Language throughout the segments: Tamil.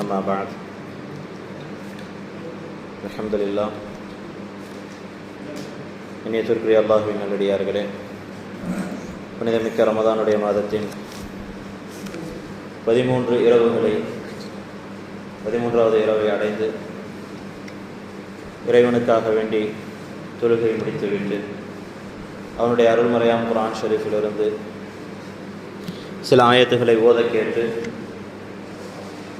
أما بعد الحمد لله இனியத்திற்குரிய அல்லாஹுவின் நல்லடியார்களே புனிதமிக்க ரமதானுடைய மாதத்தின் பதிமூன்று இரவுகளை பதிமூன்றாவது இரவை அடைந்து இறைவனுக்காக வேண்டி தொழுகை முடித்துவிட்டு அவனுடைய அருள்மறையாம் குரான் ஷரீஃபிலிருந்து சில ஆயத்துகளை ஓத கேட்டு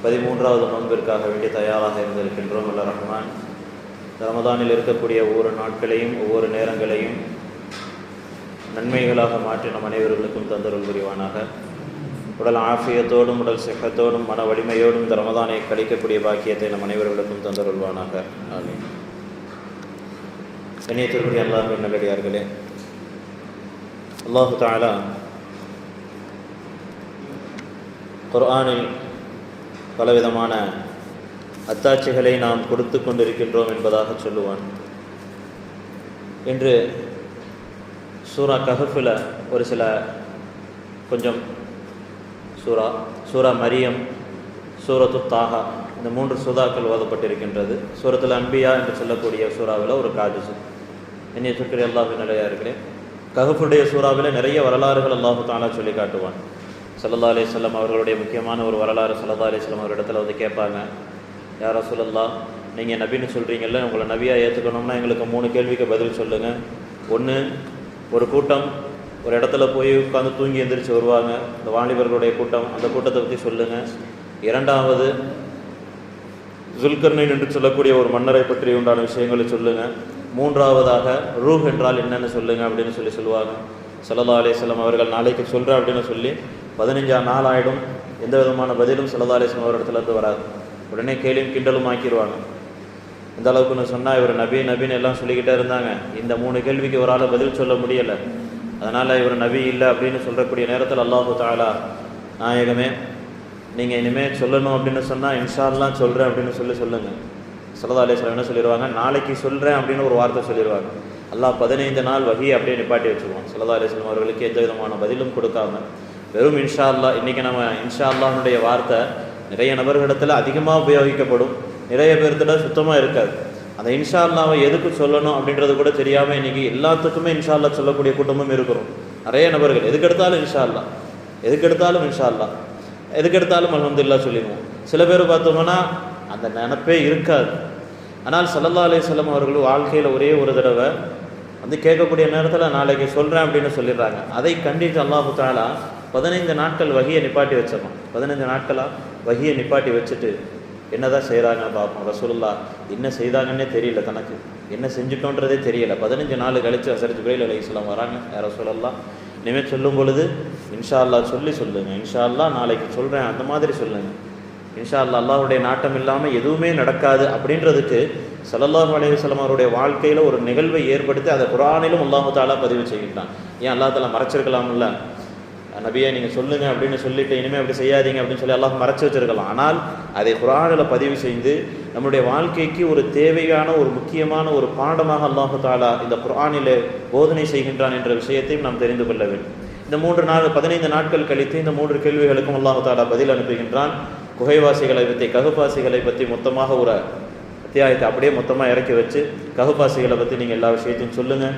பதிமூன்றாவது நோன்பிற்காக வேண்டி தயாராக இருந்திருக்கின்றோம் அல்ல ரஹ்மான். ரமதானில் இருக்கக்கூடிய ஒவ்வொரு நாட்களையும் ஒவ்வொரு நேரங்களையும் நன்மைகளாக மாற்றி நம் அனைவர்களுக்கும் தந்தருள் புரிவானாக. உடல் ஆஃபியத்தோடும் உடல் சிஹத்தோடும் மன வலிமையோடும் இந்த ரமதானை கழிக்கக்கூடிய பாக்கியத்தை நம் அனைவர்களுக்கும் தந்தருள்வானாக. ஆமீன். கண்ணியத்திற்குரிய அல்லாஹின் நல்லடியார்களே அல்லாஹு தாலா குர்ஆனில் பலவிதமான அத்தாட்சிகளை நாம் கொடுத்து கொண்டிருக்கின்றோம் என்பதாக சொல்லுவான். இன்று சூரா கஹஃபில் ஒரு சில கொஞ்சம் சூரா சூரா மரியம் சூரத்து தாகா இந்த மூன்று சூதாக்கள் ஓதப்பட்டிருக்கின்றது. சூரத்தில் அன்பியா என்று சொல்லக்கூடிய சூறாவில் ஒரு காஜிசு. என்னைய சுற்றி அல்லாஹு இருக்கிறேன். கஹஃபுடைய சூறாவில் நிறைய வரலாறுகள் அல்லாஹு தாலா சொல்லி காட்டுவான். சல்லா அலிஸ்லாம் அவர்களுடைய முக்கியமான ஒரு வரலாறு சல்லா அலிஸ்லாம் அவரிடத்துல வந்து கேட்பாங்க. யாரா சொல்லல்லா நீங்கள் நபின்னு சொல்கிறீங்கல்ல உங்களை நபியாக ஏற்றுக்கணும்னா எங்களுக்கு மூணு கேள்விக்கு பதில் சொல்லுங்கள் ஒன்று ஒரு கூட்டம் ஒரு இடத்துல போய் உட்காந்து தூங்கி எந்திரிச்சு வருவாங்க. இந்த வாலிபர்களுடைய கூட்டம் அந்த கூட்டத்தை பற்றி சொல்லுங்கள் இரண்டாவது ஜுல்கர்னின் என்று சொல்லக்கூடிய ஒரு மன்னரை பற்றி உண்டான விஷயங்களை சொல்லுங்கள் மூன்றாவதாக ரூஹ் என்றால் என்னென்னு சொல்லுங்கள் அப்படின்னு சொல்லி சொல்லுவாங்க. சல்லா அலிஸ்லாம் அவர்கள் நாளைக்கு சொல்கிறேன் அப்படின்னு சொல்லி பதினஞ்சாம் நாள் ஆகிடும் எந்த விதமான பதிலும் சல்லா அலிஸ்லாம் அவரிடத்துலேருந்து வராது. உடனே கேலியும் கிண்டலும் ஆக்கிடுவாங்க. இந்த அளவுக்குன்னு சொன்னால் இவர் நபி நபின்னு எல்லாம் சொல்லிக்கிட்டே இருந்தாங்க. இந்த மூணு கேள்விக்கு ஒரு பதில் சொல்ல முடியலை. அதனால் இவர் நபி இல்லை அப்படின்னு சொல்லக்கூடிய நேரத்தில் அல்லாஹு தாலா நாயகமே நீங்கள் இனிமேல் சொல்லணும் அப்படின்னு சொன்னால் இன்ஷால்லாம் சொல்கிறேன் அப்படின்னு சொல்லி சொல்லுங்கள் சலதா அலிஸ்லாம் என்ன சொல்லிடுவாங்க நாளைக்கு சொல்கிறேன் அப்படின்னு ஒரு வார்த்தை சொல்லிடுவாங்க அல்லாஹ் பதினைந்து நாள் வகி அப்படியே நிப்பாட்டி வச்சுருவோம் சலதா அலிஸ்லாம் அவர்களுக்கு எந்த விதமான பதிலும் கொடுக்காம. வெறும் இன்ஷா அல்லா இன்றைக்கி நம்ம இன்ஷா அல்லாஹனுடைய வார்த்தை நிறைய நபர்களிடத்தில் அதிகமாக உபயோகிக்கப்படும். நிறைய பேர்த்துல சுத்தமாக இருக்காது. அந்த இன்ஷா அல்லாவை எதுக்கு சொல்லணும் அப்படின்றது கூட தெரியாமல் இன்றைக்கி எல்லாத்துக்குமே இன்ஷா அல்லா சொல்லக்கூடிய கூட்டமும் இருக்கிறோம். நிறைய நபர்கள் எதுக்கு எடுத்தாலும் இன்ஷா அல்லா எதுக்கு எடுத்தாலும் இன்ஷா அல்லா எதுக்கு எடுத்தாலும் அலமதுல்லா சொல்லிடுவோம். சில பேர் பார்த்தோம்னா அந்த நினப்பே இருக்காது. ஆனால் சல்லல்லா அலிசல்லம் அவர்கள் வாழ்க்கையில் ஒரே ஒரு தடவை வந்து கேட்கக்கூடிய நேரத்தில் நாளைக்கு சொல்கிறேன் அப்படின்னு சொல்லிடுறாங்க. அதை கண்டித்து அல்லாஹு தாலா பதினைந்து நாட்கள் வகையை நிப்பாட்டி வச்சிடணும் பதினைந்து நாட்களாக வகையை நிப்பாட்டி வச்சுட்டு என்னதான் செய்கிறாங்கன்னு பார்ப்போம். ரசூல்லா என்ன செய்தாங்கன்னே தெரியல தனக்கு. என்ன செஞ்சுட்டோன்றதே தெரியல. பதினஞ்சு நாள் கழித்து அசரத் ஜிப்ரைல் அலி இஸ்லாம் வராங்க. யாரோ சொல்லலாம் இனிமேல் சொல்லும் பொழுது இன்ஷா அல்லா சொல்லி சொல்லுங்கள் இன்ஷா அல்லா நாளைக்கு சொல்கிறேன் அந்த மாதிரி சொல்லுங்கள் இன்ஷா அல்லா அல்லாவுடைய நாட்டம் இல்லாமல் எதுவுமே நடக்காது. அப்படின்றதுக்கு சல்லல்லாஹு அலையுஸ்லாம் அவருடைய வாழ்க்கையில் ஒரு நிகழ்வை ஏற்படுத்தி அதை குரானிலும் அல்லாஹு தாலா பதிவு செய்கின்றான் ஏன் அல்லா தாலா மறைச்சிருக்கலாம்ல? நபியை நீங்கள் சொல்லுங்கள் அப்படின்னு சொல்லிட்டு இனிமேல் அப்படி செய்யாதீங்க அப்படின்னு சொல்லி எல்லாம் மறைச்சி வச்சிருக்கலாம். ஆனால் அதை குரானில் பதிவு செய்து நம்முடைய வாழ்க்கைக்கு ஒரு தேவையான ஒரு முக்கியமான ஒரு பாடமாக அல்லாஹாலா இந்த குரானிலே போதனை செய்கின்றான் என்ற விஷயத்தையும் நாம் தெரிந்து கொள்ள வேண்டும். இந்த மூன்று நாள் பதினைந்து நாட்கள் கழித்து இந்த மூன்று கேள்விகளுக்கும் அல்லாஹு தாலா பதில் அனுப்புகின்றான். குகைவாசிகளை பற்றி ககுபாசிகளை பற்றி மொத்தமாக ஒரு அத்தியாயத்தை அப்படியே மொத்தமாக இறக்கி வச்சு ககுபாசிகளை பற்றி நீங்கள் எல்லா விஷயத்தையும் சொல்லுங்கள்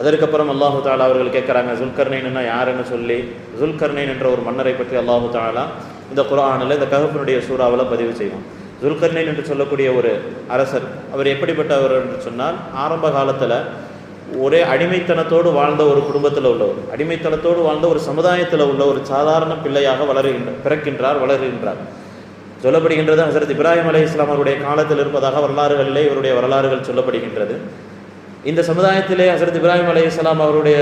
அதற்கப்புறம் அல்லாஹு தாலா அவர்கள் கேட்குறாங்க ஜுல்கர்னைன்னா யாருன்னு சொல்லி? ஜுல்கர்னைன் என்ற ஒரு மன்னரை பற்றி அல்லாஹு தாலா இந்த குரானில் இந்த கஹப்பினுடைய சூறாவில் பதிவு செய்வோம் ஜுல்கர்னைன் என்று சொல்லக்கூடிய ஒரு அரசர் அவர் எப்படிப்பட்டவர் என்று சொன்னால் ஆரம்ப காலத்தில் ஒரே அடிமைத்தனத்தோடு வாழ்ந்த ஒரு குடும்பத்தில் உள்ளவர். அடிமைத்தனத்தோடு வாழ்ந்த ஒரு சமுதாயத்தில் உள்ள ஒரு சாதாரண பிள்ளையாக வளருகின்ற பிறக்கின்றார் வளருகின்றார். சொல்லப்படுகின்றது ஹசரத் இப்ராஹிம் அலி இஸ்லாம் அவருடைய காலத்தில் இருப்பதாக வரலாறுகளிலே இவருடைய வரலாறுகள் சொல்லப்படுகின்றது. இந்த சமுதாயத்திலே ஹசரத் இப்ராஹிம் அலி இஸ்லாம் அவருடைய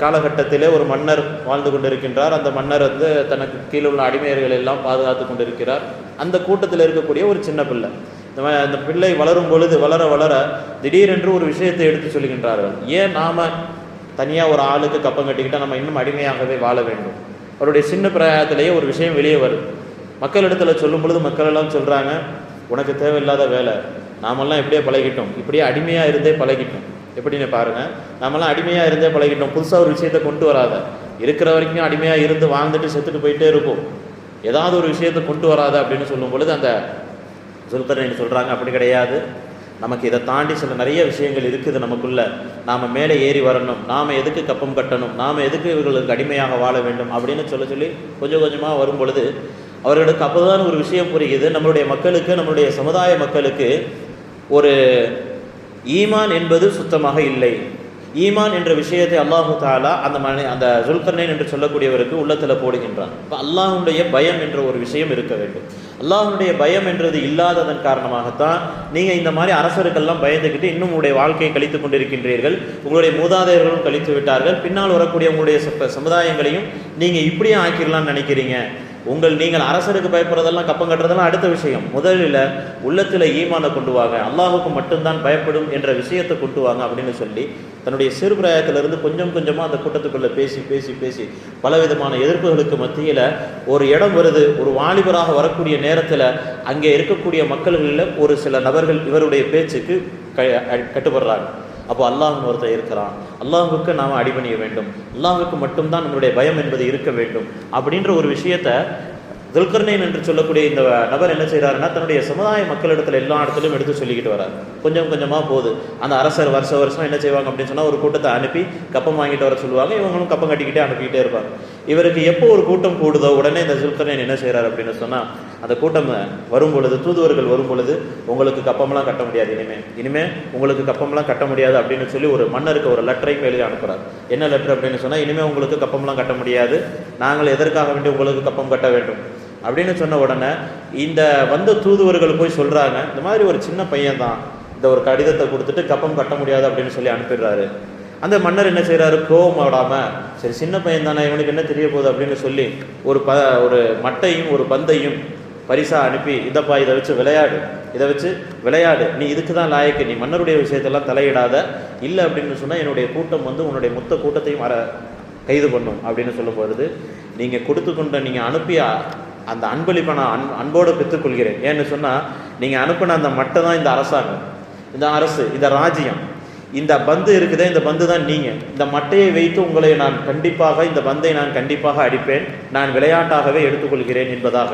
காலகட்டத்திலே ஒரு மன்னர் வாழ்ந்து கொண்டிருக்கின்றார். அந்த மன்னர் வந்து தனக்கு கீழே உள்ள அடிமையர்கள் எல்லாம் பாதுகாத்து கொண்டிருக்கிறார். அந்த கூட்டத்தில் இருக்கக்கூடிய ஒரு சின்ன பிள்ளை. இந்த அந்த பிள்ளை வளரும் பொழுது வளர வளர திடீரென்று ஒரு விஷயத்தை எடுத்து சொல்கின்றார்கள். ஏன் நாம் தனியாக ஒரு ஆளுக்கு கப்பம் கட்டிக்கிட்டால் நம்ம இன்னும் அடிமையாகவே வாழ வேண்டும்? அவருடைய சின்ன பிராயத்திலேயே ஒரு விஷயம் வெளியே வருது. மக்களிடத்தில் சொல்லும் பொழுது மக்கள் எல்லாம் சொல்கிறாங்க உனக்கு தேவையில்லாத வேலை. நாமெல்லாம் எப்படியே பழகிட்டோம். இப்படியே அடிமையாக இருந்தே பழகிட்டோம். எப்படின்னு பாருங்கள் நாமெல்லாம் அடிமையாக இருந்தே பழகிட்டோம். புதுசாக ஒரு விஷயத்தை கொண்டு வராத. இருக்கிற வரைக்கும் அடிமையாக இருந்து வாழ்ந்துட்டு செத்துட்டு போயிட்டே இருப்போம். ஏதாவது ஒரு விஷயத்தை கொண்டு வராத அப்படின்னு சொல்லும் பொழுது அந்த சுல்கர்னைன் சொல்கிறாங்க அப்படி கிடையாது. நமக்கு இதை தாண்டி சில நிறைய விஷயங்கள் இருக்குது நமக்குள்ள. நாம் மேலே ஏறி வரணும். நாம் எதுக்கு கப்பம் கட்டணும்? நாம் எதுக்கு இவர்களுக்கு அடிமையாக வாழ வேண்டும்? அப்படின்னு சொல்ல சொல்லி கொஞ்சம் கொஞ்சமாக வரும் பொழுது அவர்களுக்கு அப்போதான் ஒரு விஷயம் புரியுது. நம்மளுடைய மக்களுக்கு நம்மளுடைய சமுதாய மக்களுக்கு ஒரு ஈமான் என்பது சுத்தமாக இல்லை. ஈமான் என்ற விஷயத்தை அல்லாஹு தாலா அந்த மனை அந்த ஜுல்கர்னைன் என்று சொல்லக்கூடியவருக்கு உள்ளத்தில் போடுகின்றான். இப்போ அல்லாஹுடைய பயம் என்ற ஒரு விஷயம் இருக்க வேண்டும். அல்லாஹனுடைய பயம் என்றது இல்லாததன் காரணமாகத்தான் நீங்கள் இந்த மாதிரி அரசருக்கெல்லாம் பயந்துக்கிட்டு இன்னும் உங்களுடைய வாழ்க்கையை கழித்து கொண்டிருக்கின்றீர்கள். உங்களுடைய மூதாதையர்களும் கழித்து விட்டார்கள். பின்னால் வரக்கூடிய உங்களுடைய ச- சமுதாயங்களையும் நீங்கள் இப்படியே ஆக்கிடலாம்னு நினைக்கிறீங்க. உங்கள் நீங்கள் அரசருக்கு பயப்படுறதெல்லாம் கப்பம் கட்டுறதெல்லாம் அடுத்த விஷயம். முதலில் உள்ளத்தில் ஈமானை கொண்டு வாங்க. அல்லாஹுக்கு மட்டும்தான் பயப்படும் என்ற விஷயத்தை கொண்டு வாங்க அப்படின்னு சொல்லி தன்னுடைய சிறு பிராயத்திலிருந்து கொஞ்சம் கொஞ்சமாக அந்த கூட்டத்துக்குள்ளே பேசி பேசி பேசி பலவிதமான எதிர்ப்புகளுக்கு மத்தியில் ஒரு இடம் வருது. ஒரு வாலிபராக வரக்கூடிய நேரத்தில் அங்கே இருக்கக்கூடிய மக்கள்களில் ஒரு சில நபர்கள் இவருடைய பேச்சுக்கு க கட்டுப்படுறாங்க. அப்போ அல்லாஹ்னு ஒருத்தர் இருக்கிறான். அல்லாஹுக்கு நாம் அடிபணிய வேண்டும். அல்லாஹுக்கு மட்டும்தான் நம்மளுடைய பயம் என்பது இருக்க வேண்டும். அப்படின்ற ஒரு விஷயத்தை துல்கர்ணேன் என்று சொல்லக்கூடிய இந்த நபர் என்ன செய்கிறாருன்னா தன்னுடைய சமுதாய மக்களிடத்தில் எல்லா இடத்துலையும் எடுத்து சொல்லிக்கிட்டு வரார் கொஞ்சம் கொஞ்சமாக போகுது. அந்த அரசர் வருஷ வருஷம் என்ன செய்வாங்க அப்படின்னு சொன்னால் ஒரு கூட்டத்தை அனுப்பி கப்பம் வாங்கிட்டு வர சொல்லுவாங்க. இவங்களும் கப்பம் கட்டிக்கிட்டே அனுப்பிக்கிட்டே இருப்பாங்க. இவருக்கு எப்போ ஒரு கூட்டம் கூடுதோ உடனே இந்த துல்கர்ணேன் என்ன செய்கிறார் அப்படின்னு சொன்னால் அந்த கூட்டம் வரும் பொழுது தூதுவர்கள் வரும் பொழுது உங்களுக்கு கப்பம்லாம் கட்ட முடியாது இனிமே. இனிமே உங்களுக்கு கப்பம்லாம் கட்ட முடியாது அப்படின்னு சொல்லி ஒரு மன்னருக்கு ஒரு லெட்டரை எழுதி அனுப்புகிறார் என்ன லெட்டர் அப்படின்னு சொன்னால் இனிமே உங்களுக்கு கப்பம்லாம் கட்ட முடியாது. நாங்கள் எதற்காக வேண்டி உங்களுக்கு கப்பம் கட்ட வேண்டும்? அப்படின்னு சொன்ன உடனே இந்த வந்த தூதுவர்கள் போய் சொல்கிறாங்க இந்த மாதிரி ஒரு சின்ன பையன் தான் இந்த ஒரு கடிதத்தை கொடுத்துட்டு கப்பம் கட்ட முடியாது அப்படின்னு சொல்லி அனுப்பிடுறாரு. அந்த மன்னர் என்ன செய்கிறாரு கோவம் விடாம சரி சின்ன பையன் தானே இவனுக்கு என்ன தெரிய போகுது அப்படின்னு சொல்லி ஒரு ப ஒரு மட்டையும் ஒரு பந்தையும் பரிசாக அனுப்பி இதப்பா இதை வச்சு விளையாடு இதை வச்சு விளையாடு நீ இதுக்கு தான் லாயக்கு நீ மன்னருடைய விஷயத்தெல்லாம் தலையிடாத இல்லை அப்படின்னு சொன்னால் என்னுடைய கூட்டம் வந்து உன்னுடைய மொத்த கூட்டத்தையும் வர கைது பண்ணும் அப்படின்னு சொல்லும் போகிறது நீங்கள் கொடுத்து கொண்ட நீங்கள் அனுப்பிய அந்த அன்பளிப்பை நான் அன் அன்போடு பெற்றுக்கொள்கிறேன். ஏன்னு சொன்னால் நீங்கள் அனுப்பின அந்த மட்டை தான் இந்த அரசாங்கம். இந்த அரசு இந்த ராஜ்யம் இந்த பந்து இருக்குதே இந்த பந்து தான் நீங்கள் இந்த மட்டையை வைத்து உங்களை நான் கண்டிப்பாக இந்த பந்தை நான் கண்டிப்பாக அடிப்பேன். நான் விளையாட்டாகவே எடுத்துக்கொள்கிறேன் என்பதாக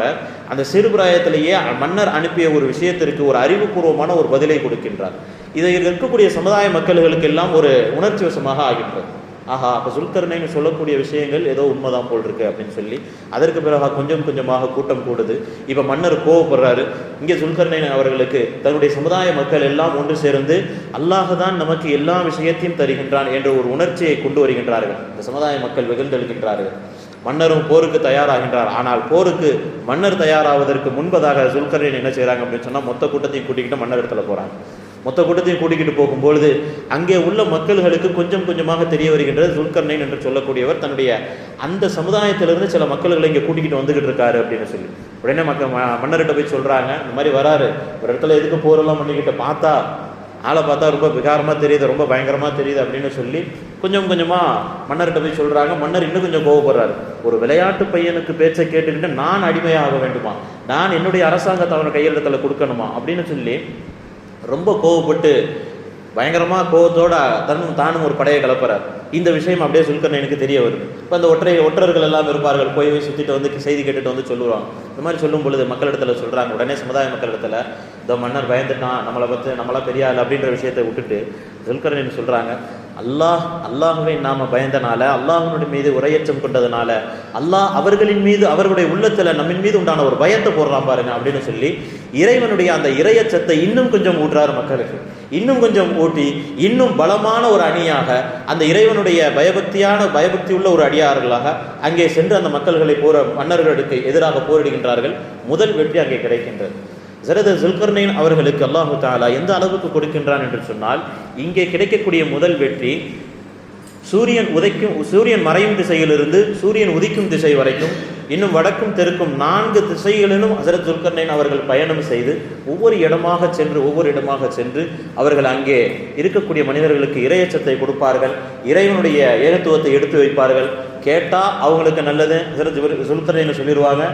அந்த சிறுபிராயத்திலேயே மன்னர் அனுப்பிய ஒரு விஷயத்திற்கு ஒரு அறிவுபூர்வமான ஒரு பதிலை கொடுக்கின்றார். இதில் இருக்கக்கூடிய சமுதாய மக்களுக்கு எல்லாம் ஒரு உணர்ச்சி வசமாக ஆகின்றது. ஆஹா அப்போ சுல்கர்ணைன்னு சொல்லக்கூடிய விஷயங்கள் ஏதோ உண்மைதான் போல் இருக்கு அப்படின்னு சொல்லி அதற்கு பிறகு கொஞ்சம் கொஞ்சமாக கூட்டம் கூடுது. இப்போ மன்னர் கோவப்படுறாரு. இங்கே சுல்கர்ணைன் அவர்களுக்கு தன்னுடைய சமுதாய மக்கள் எல்லாம் ஒன்று சேர்ந்து அல்லாஹ் தான் நமக்கு எல்லா விஷயத்தையும் தருகின்றான் என்ற ஒரு உணர்ச்சியை கொண்டு வருகின்றார்கள். இந்த சமுதாய மக்கள் வெகுழ்ந்தெழுகின்றார்கள் மன்னரும் போருக்கு தயாராகின்றார். ஆனால் போருக்கு மன்னர் தயாராவதற்கு முன்பதாக சுல்கர்ணைன் என்ன செய்கிறாங்க அப்படின்னு சொன்னால் மொத்த கூட்டத்தையும் கூட்டிக்கிட்டு மன்னர் இடத்துல போகிறாங்க மொத்த கூட்டத்தையும் கூட்டிக்கிட்டு போகும்பொழுது அங்கே உள்ள மக்கள்களுக்கு கொஞ்சம் கொஞ்சமாக தெரிய வருகின்றது துல்கர்ணைன் என்று சொல்லக்கூடியவர் தன்னுடைய அந்த சமுதாயத்திலிருந்து சில மக்கள்களை இங்கே கூட்டிக்கிட்டு வந்துகிட்டு இருக்காரு அப்படின்னு சொல்லி. உடனே மக்கள் ம- மன்னர்கிட்ட போய் சொல்கிறாங்க இந்த மாதிரி வராரு. ஒரு இடத்துல எதுக்கு போரெல்லாம் பண்ணிக்கிட்டு பார்த்தா ஆளை பார்த்தா ரொம்ப விகாரமாக தெரியுது ரொம்ப பயங்கரமாக தெரியுது அப்படின்னு சொல்லி கொஞ்சம் கொஞ்சமாக மன்னர்கிட்ட போய் சொல்கிறாங்க மன்னர் இன்னும் கொஞ்சம் கோவப்படுறாரு. ஒரு விளையாட்டு பையனுக்கு பேச்சை கேட்டுக்கிட்டு நான் அடிமையாக வேண்டுமா? நான் என்னுடைய அரசாங்கத்தை அவனை கையெழுத்தில் கொடுக்கணுமா? அப்படின்னு சொல்லி ரொம்ப கோவப்பட்டு பயங்கரமாக கோவத்தோட தன்னும் தானும் ஒரு படையை கலப்புறார். இந்த விஷயம் அப்படியே சுல்கர்ணைனுக்கு தெரிய வருது. இப்போ அந்த ஒற்றை ஒற்றர்கள் எல்லாம் இருப்பார்கள் போய் போய் சுற்றிட்டு வந்து செய்தி கேட்டுட்டு வந்து சொல்லுவாங்க. இந்த மாதிரி சொல்லும் பொழுது மக்களிடத்தில் சொல்கிறாங்க உடனே சமுதாய மக்களிடத்தில் இந்த மன்னர் பயந்துட்டான் நம்மளை பற்றி நம்மளாம் பெரிய ஆள் அப்படின்ற விஷயத்தை விட்டுட்டு சுல்கர்ணன் சொல்கிறாங்க அல்லாஹ் அல்லாஹுவை நாம பயந்தனால அல்லாஹனுடைய மீது உரையச்சம் கொண்டதுனால அல்லாஹ் அவர்களின் மீது அவர்களுடைய உள்ளத்துல நம்மின் மீது உண்டான ஒரு பயத்தை போடுறான் பாருங்க அப்படின்னு சொல்லி இறைவனுடைய அந்த இரையச்சத்தை இன்னும் கொஞ்சம் ஊற்றாரு மக்களுக்கு. இன்னும் கொஞ்சம் ஊட்டி இன்னும் பலமான ஒரு அணியாக அந்த இறைவனுடைய பயபக்தியான பயபக்தி உள்ள ஒரு அடியார்களாக அங்கே சென்று அந்த மக்கள்களை போற மன்னர்களுக்கு எதிராக போரிடுகின்றார்கள். முதல் வெற்றி அங்கே கிடைக்கின்றது. ஜரத ஜுல்கர்னைன் அவர்களுக்கு அல்லாஹு தாலா எந்த அளவுக்கு கொடுக்கின்றான் என்று சொன்னால் இங்கே கிடைக்கக்கூடிய முதல் வெற்றி சூரியன் உதைக்கும் சூரியன் மறையும் திசையிலிருந்து சூரியன் உதிக்கும் திசை வரைக்கும் இன்னும் வடக்கும் தெற்கும் நான்கு திசைகளிலும் ஹசரத் துல்கர்னைன் அவர்கள் பயணம் செய்து ஒவ்வொரு இடமாக சென்று ஒவ்வொரு இடமாக சென்று அவர்கள் அங்கே இருக்கக்கூடிய மனிதர்களுக்கு இரையச்சத்தை கொடுப்பார்கள் இறைவனுடைய ஏகத்துவத்தை எடுத்து வைப்பார்கள். கேட்டால் அவங்களுக்கு நல்லது ஹசரத் சுல்கர்னைன்னு சொல்லிடுவாங்க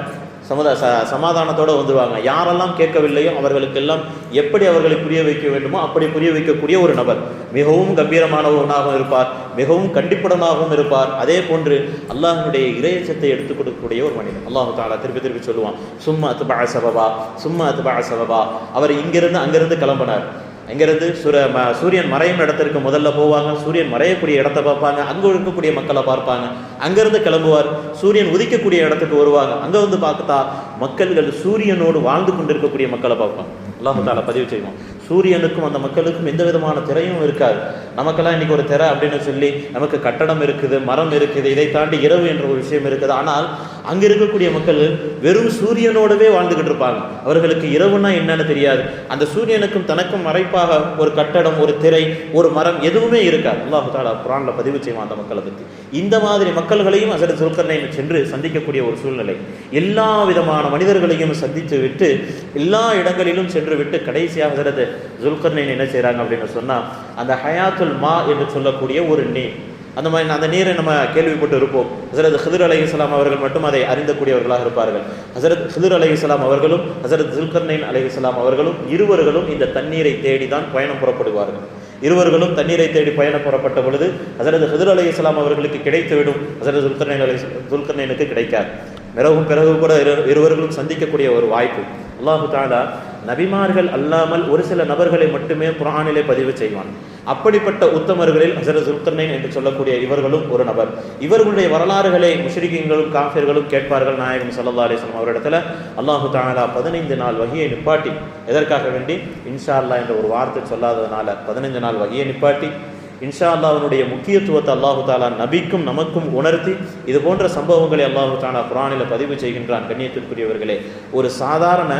சமுதா ச சமாதானத்தோடு வந்துருவாங்க. யாரெல்லாம் கேட்கவில்லையோ அவர்களுக்கெல்லாம் எப்படி அவர்களை புரிய வைக்க வேண்டுமோ அப்படி புரிய வைக்கக்கூடிய ஒரு நபர். மிகவும் கம்பீரமானவனாகவும் இருப்பார். மிகவும் கண்டிப்புடனாகவும் இருப்பார். அதே போன்று அல்லாஹனுடைய இறையச்சத்தை எடுத்துக் கொடுக்கக்கூடிய ஒரு மனிதன். அல்லாஹு தாலா திருப்பி திருப்பி சொல்லுவான் சும்மா அத்துபா சபபா சும்மா அத்துபா சபபா. அவர் இங்கிருந்து அங்கிருந்து கிளம்பினார். அங்கிருந்து சுர ம சூரியன் மறையும் இடத்திற்கு முதல்ல போவாங்க. சூரியன் மறையக்கூடிய இடத்த பார்ப்பாங்க. அங்கே இருக்கக்கூடிய மக்களை பார்ப்பாங்க. அங்கேருந்து கிளம்புவார். சூரியன் உதிக்கக்கூடிய இடத்துக்கு வருவாங்க. அங்கே வந்து பார்த்தா மக்கள்கள் சூரியனோடு வாழ்ந்து கொண்டிருக்கக்கூடிய மக்களை பார்ப்பாங்க. அல்லாஹு பதிவு செய்வோம் சூரியனுக்கும் அந்த மக்களுக்கும் எந்த விதமான திரையும் இருக்காது. நமக்கெல்லாம் இன்னைக்கு ஒரு திரை அப்படின்னு சொல்லி நமக்கு கட்டடம் இருக்குது மரம் இருக்குது இதை தாண்டி இரவு என்ற ஒரு விஷயம் இருக்குது. ஆனால் அங்கே இருக்கக்கூடிய மக்கள் வெறும் சூரியனோடவே வாழ்ந்துக்கிட்டு இருப்பாங்க. அவர்களுக்கு இரவுனா என்னன்னு தெரியாது. அந்த சூரியனுக்கும் தனக்கும் மறைப்பாக ஒரு கட்டடம் ஒரு திரை ஒரு மரம் எதுவுமே இருக்காது. அல்லாஹு தாலா குரானில் பதிவு செய்வான் அந்த மக்களை பற்றி இந்த மாதிரி மக்கள்களையும் அசரத் சுல்கர்னை சென்று சந்திக்கக்கூடிய ஒரு சூழ்நிலை. எல்லா விதமான மனிதர்களையும் சந்தித்து விட்டு எல்லா இடங்களிலும் சென்று விட்டு கடைசியாக ஹசரத் ஜுல்கர்னை என்ன செய்கிறாங்க அப்படின்னு சொன்னால் அந்த ஹயாத்துல் மா என்று சொல்லக்கூடிய ஒரு நீர். அந்த மாதிரி அந்த நீரை நம்ம கேள்விப்பட்டு இருப்போம். ஹசரத் ஹிதர் அலி இஸ்லாம் அவர்கள் மட்டும் அதை அறிந்தக்கூடியவர்களாக இருப்பார்கள். ஹசரத் ஹிதர் அலி இஸ்லாம் அவர்களும் ஹசரத் ஜுல்கர்னைன் அலி இஸ்லாம் அவர்களும் இருவர்களும் இந்த தண்ணீரை தேடி தான் பயணம் புறப்படுவார்கள். இருவர்களும் தண்ணீரை தேடி பயணம் புறப்பட்ட பொழுது ஹசரத் ஹிதர் அலி இஸ்லாம் அவர்களுக்கு கிடைத்துவிடும். ஹசரத் துல்கர்னைன் அலி துல்கர்னைனுக்கு கிடைக்காது. பிறகும் பிறகு கூட இரு இருவர்களும் சந்திக்கக்கூடிய ஒரு வாய்ப்பு. அல்லாஹு தாலா நபிமார்கள் அல்லாமல் ஒரு சில நபர்களை மட்டுமே புராணிலே பதிவு செய்வான். அப்படிப்பட்ட உத்தமர்களில் ஹசரத் சுல்கர்னைன் என்று சொல்லக்கூடிய இவர்களும் ஒரு நபர். இவர்களுடைய வரலாறுகளை முஷ்ரிகங்களும் காஃபியர்களும் கேட்பார்கள் நாயகம் சல்லா அலிஸ்லாம் அவரிடத்துல அல்லாஹு தாலா பதினைந்து நாள் வகையை நிப்பாட்டி எதற்காக வேண்டி? இன்ஷா அல்லா என்ற ஒரு வார்த்தை சொல்லாததுனால பதினைந்து நாள் வகையை நிப்பாட்டி இன்ஷா அல்லாஹனுடைய முக்கியத்துவத்தை அல்லாஹு தாலா நபிக்கும் நமக்கும் உணர்த்தி இது போன்ற சம்பவங்களை அல்லாஹு தாலா குரானில் பதிவு செய்கின்றான் கண்ணியத்திற்குரியவர்களே. ஒரு சாதாரண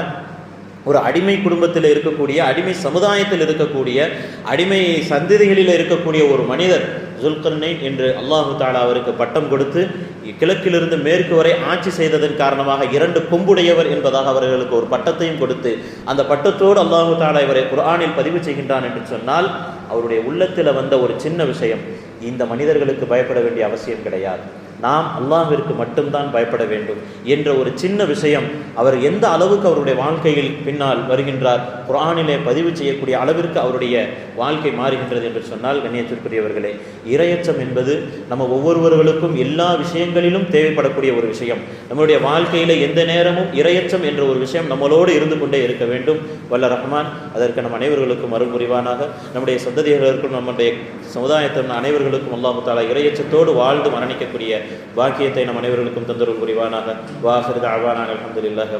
ஒரு அடிமை குடும்பத்தில் இருக்கக்கூடிய அடிமை சமுதாயத்தில் இருக்கக்கூடிய அடிமை சந்ததிகளில் இருக்கக்கூடிய ஒரு மனிதர் ஜுல்கர்னை என்று அல்லாஹு தாலா அவருக்கு பட்டம் கொடுத்து கிழக்கிலிருந்து மேற்கு வரை ஆட்சி செய்ததன் காரணமாக இரண்டு கொம்புடையவர் என்பதாக அவர்களுக்கு ஒரு பட்டத்தையும் கொடுத்து அந்த பட்டத்தோடு அல்லாஹு தாலா இவரை குரானில் பதிவு செய்கின்றான் என்று சொன்னால் அவருடைய உள்ளத்தில் வந்த ஒரு சின்ன விஷயம் இந்த மனிதர்களுக்கு பயப்பட வேண்டிய அவசியம் கிடையாது. நாம் அல்லாஹிற்கு மட்டும்தான் பயப்பட வேண்டும் என்ற ஒரு சின்ன விஷயம் அவர் எந்த அளவுக்கு அவருடைய வாழ்க்கையில் பின்னால் வருகின்றார் குரானிலே பதிவு செய்யக்கூடிய அளவிற்கு அவருடைய வாழ்க்கை மாறுகின்றது என்று சொன்னால் கண்ணியத்திற்குரியவர்களே இரையச்சம் என்பது நம்ம ஒவ்வொருவர்களுக்கும் எல்லா விஷயங்களிலும் தேவைப்படக்கூடிய ஒரு விஷயம். நம்மளுடைய வாழ்க்கையில் எந்த நேரமும் இரையச்சம் என்ற ஒரு விஷயம் நம்மளோடு இருந்து கொண்டே இருக்க வேண்டும். வல்ல ரஹ்மான் அதற்கு நம் அனைவர்களுக்கும் அருள் நம்முடைய சந்ததிகளுக்கும் நம்முடைய சமுதாயத்தின் அனைவர்களுக்கும் அல்லாஹு தாலா இரையச்சத்தோடு வாழ்ந்து மரணிக்கக்கூடிய பாக்கியத்தை நம் அனைவர்களுக்கும் தந்தருள் புரிவானாக. வாஹிருத அவானாக அலமதுல்லாஹி